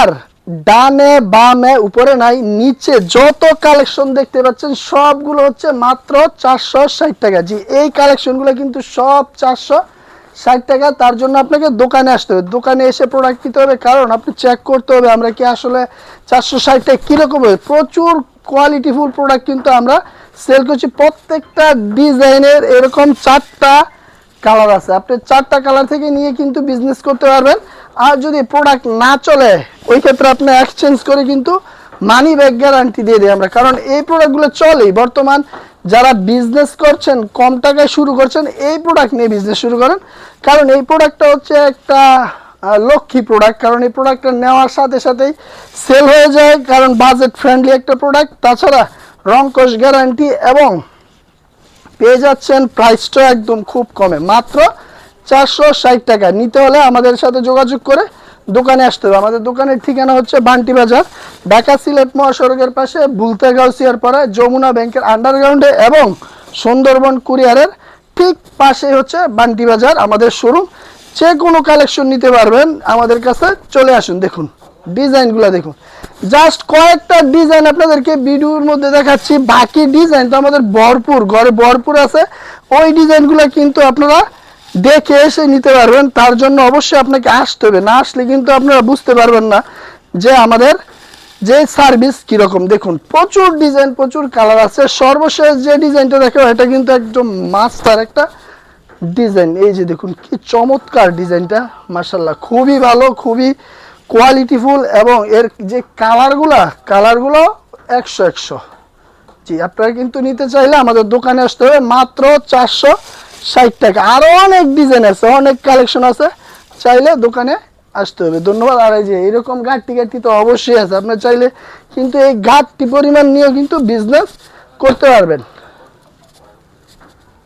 আর ডানে, বামে, উপরে নাই, নিচে যত কালেকশন দেখতে পাচ্ছেন, সবগুলো হচ্ছে মাত্র চারশো ষাট টাকা। জি, এই কালেকশনগুলো কিন্তু সব চারশো ষাট টাকা। তার জন্য আপনাকে দোকানে আসতে হবে। দোকানে এসে প্রোডাক্ট নিতে হবে। কারণ আপনি চেক করতে হবে আমরা কি আসলে চারশো ষাট টাকা কীরকম হবে। প্রচুর কোয়ালিটিফুল প্রোডাক্ট কিন্তু আমরা সেল করছি। প্রত্যেকটা ডিজাইনের এরকম চারটা কালার আছে। আপনি চারটা কালার থেকে নিয়ে কিন্তু বিজনেস করতে পারবেন। আর যদি প্রোডাক্ট না চলে ওই ক্ষেত্রে আপনি এক্সচেঞ্জ করে কিন্তু মানি ব্যাক গ্যারান্টি দিয়ে দিই আমরা। কারণ এই প্রোডাক্টগুলো চলেই। বর্তমান যারা বিজনেস করছেন, কম টাকায় শুরু করছেন, এই প্রোডাক্ট নিয়ে বিজনেস শুরু করেন। কারণ এই প্রোডাক্টটা হচ্ছে একটা লক্ষ্মী প্রোডাক্ট কারণ এই প্রোডাক্টটা নেওয়ার সাথে সাথেই সেল হয়ে যায়। কারণ বাজেট ফ্রেন্ডলি একটা প্রোডাক্ট তাছাড়া রং কোষ গ্যারান্টি এবং পেয়ে যাচ্ছেন প্রাইসটা একদম খুব কমে। মাত্র চারশো ষাট টাকা নিতে হলে আমাদের সাথে যোগাযোগ করে দোকানে আসতে হবে। আমাদের দোকানের ঠিকানা হচ্ছে বান্টি বাজার, ঢাকা সিলেট মহাসড়কের পাশে বুলতে গাউসিয়ার পাড়ায় যমুনা ব্যাংকের আন্ডারগ্রাউন্ডে এবং সুন্দরবন কুরিয়ারের ঠিক পাশে হচ্ছে বান্টি বাজার, আমাদের শোরুম যে কোনো কালেকশন নিতে পারবেন। আমাদের কাছে চলে আসুন, দেখুন। ডিজাইনগুলো দেখুন। জাস্ট কয়েকটা ডিজাইন আপনাদেরকে ভিডিওর মধ্যে দেখাচ্ছি। বাকি ডিজাইন তো আমাদের ভরপুর, ঘরে ভরপুর আছে। ওই ডিজাইনগুলো কিন্তু আপনারা দেখে এসে নিতে পারবেন, তার জন্য অবশ্যই আপনাকে আসতে হবে। না আসলে কিন্তু আপনারা বুঝতে পারবেন না যে আমাদের যে সার্ভিস কীরকম। দেখুন, প্রচুর ডিজাইন প্রচুর কালার আছে। সর্বশেষ যে ডিজাইনটা দেখো এটা কিন্তু একদম মাস্টার একটা ডিজাইন এই যে দেখুন, কি চমৎকার ডিজাইনটা মার্শাল্লাহ খুবই ভালো, খুবই কোয়ালিটিফুল এবং এর যে কালারগুলা কালারগুলো একশো একশো। জি, আপনারা কিন্তু নিতে চাইলে আমাদের দোকানে আসতে হবে। মাত্র চারশো ষাট টাকা। আরও অনেক ডিজাইন আছে, অনেক কালেকশন আছে। চাইলে দোকানে আসতে হবে। ধন্যবাদ। আর এই যে এরকম ঘাটতি ঘাটতি তো অবশ্যই আছে। আপনার চাইলে কিন্তু এই ঘাটতি পরিমাণ নিয়েও কিন্তু বিজনেস করতে পারবেন।